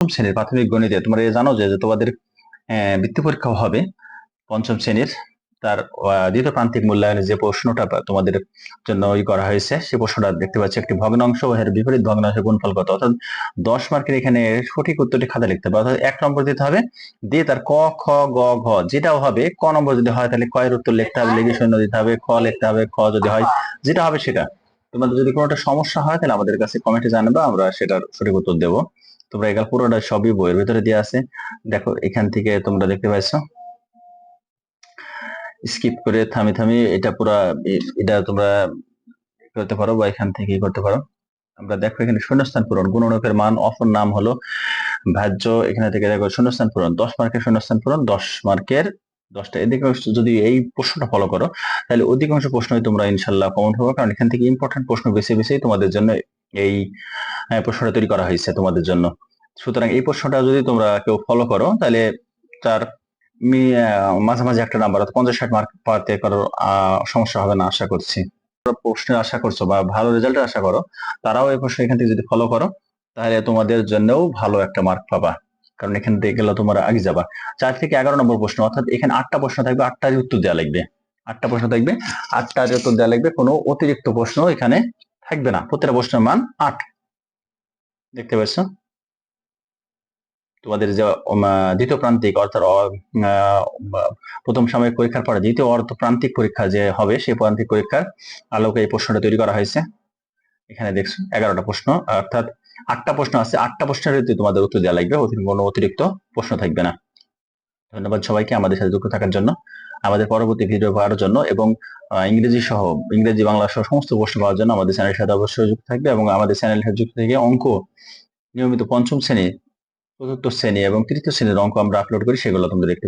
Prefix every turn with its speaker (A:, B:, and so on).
A: পঞ্চম শ্রেণির প্রাথমিক গণিতে তোমরা জানো যে তোমাদের বৃত্তি পরীক্ষা হবে পঞ্চম শ্রেণির। তার দ্বিতীয় প্রান্তিক মূল্যায়নে যে প্রশ্নটা তোমাদের জন্য ই করা হয়েছে সেই প্রশ্নটা দেখতে পাচ্ছি একটি ভগ্নাংশ এর বিপরীত ভগ্নাংশের গুণফল কত অর্থাৎ দশ মার্কের এখানে সঠিক উত্তরটি খাতা লিখতে হবে। অর্থাৎ এক নম্বর দিতে হবে, দিয়ে তার ক, খ, গ, ঘ, যেটাও হবে, ক নম্বর যদি হয় তাহলে কয়ের উত্তর লিখতে হবে লেগে শূন্য দিতে হবে, খ লিখতে হবে, খ যদি হয়, যেটা হবে সেটা। তোমাদের যদি কোনো একটা সমস্যা হয়, তাহলে আমাদের কাছে কমেন্টে জানাবে, আমরা সেটার সঠিক উত্তর দেবো। তোমরা এগুলো পুরোটা সবই বইয়ের ভিতরে দেওয়া আছে। দেখো, এখান থেকে তোমরা দেখতে পাইছো। স্কিপ করে থামি থামি, এটা পুরা এটা তোমরা করতে পারো বা এখান থেকে করতে পারো। আমরা দেখো এখানে শূন্যস্থান পূরণ গুণনকের মান অপর নাম হলো ভাজ্য। এখানে থেকে দেখো শূন্যস্থান পূরণ, দশ মার্কের শূন্যস্থান পূরণ, দশ মার্কের দশটা। এদিকে যদি এই প্রশ্নটা ফলো করো তাহলে অধিকাংশ প্রশ্নই তোমরা ইনশাল্লাহ কমন হবে কারণ এখান থেকে ইম্পর্টেন্ট প্রশ্ন বেছে বেছেই তোমাদের জন্য এই প্রশ্নটা তৈরি করা হয়েছে তোমাদের জন্য। সুতরাং এই প্রশ্নটা যদি তোমরা কেউ ফলো করো তাহলে তার মি- আহ, মাঝামাঝি একটা নাম্বার পঞ্চাশ ষাট মার্ক পাতে কারও আহ, সমস্যা হবে না আশা করছি। প্রশ্নের আশা করছ বা ভালো রেজাল্টের আশা করো তারাও এই প্রশ্ন এখান থেকে যদি ফলো করো তাহলে তোমাদের জন্যও ভালো একটা মার্ক পাবা। কারণ এখান থেকে গেলে তোমরা আগে যাবা। চার থেকে এগারো নম্বর প্রশ্ন, অর্থাৎ এখানে আটটা প্রশ্ন থাকবে আটটারই উত্তর দেওয়া লাগবে। আটটা প্রশ্ন থাকবে, আটটার উত্তর দেওয়া লাগবে, কোনো অতিরিক্ত প্রশ্ন এখানে থাকবে না। প্রত্যেকটা প্রশ্নের মান আট। দেখতে পাচ্ছ? তোমাদের যে দ্বিতীয় প্রান্তিক, অর্থাৎ প্রথম সাময়িক পরীক্ষার পরে দ্বিতীয় অর্থ প্রান্তিক পরীক্ষা যে হবে, সেই প্রান্তিক পরীক্ষার আলোকে এই প্রশ্নটা তৈরি করা হয়েছে। এখানে দেখছ, এগারোটা প্রশ্ন, অর্থাৎ আটটা প্রশ্ন আছে। আটটা প্রশ্নের তোমাদের উত্তর দেওয়া লাগবে। কোনো অতিরিক্ত প্রশ্ন থাকবে না। ধন্যবাদ সবাইকে আমাদের সাথে যুক্ত থাকার জন্য, আমাদের পরবর্তী ভিডিও পাওয়ার জন্য এবং ইংরেজি সহ, ইংরেজি, বাংলা সহ সমস্ত প্রশ্ন পাওয়ার জন্য আমাদের চ্যানেলের সাথে অবশ্যই যুক্ত থাকবে এবং আমাদের চ্যানেলের সাথে যুক্ত থেকে অঙ্ক, নিয়মিত পঞ্চম শ্রেণি, চতুর্থ শ্রেণি এবং তৃতীয় শ্রেণির অঙ্ক আমরা আপলোড করি, সেগুলো তোমরা দেখতে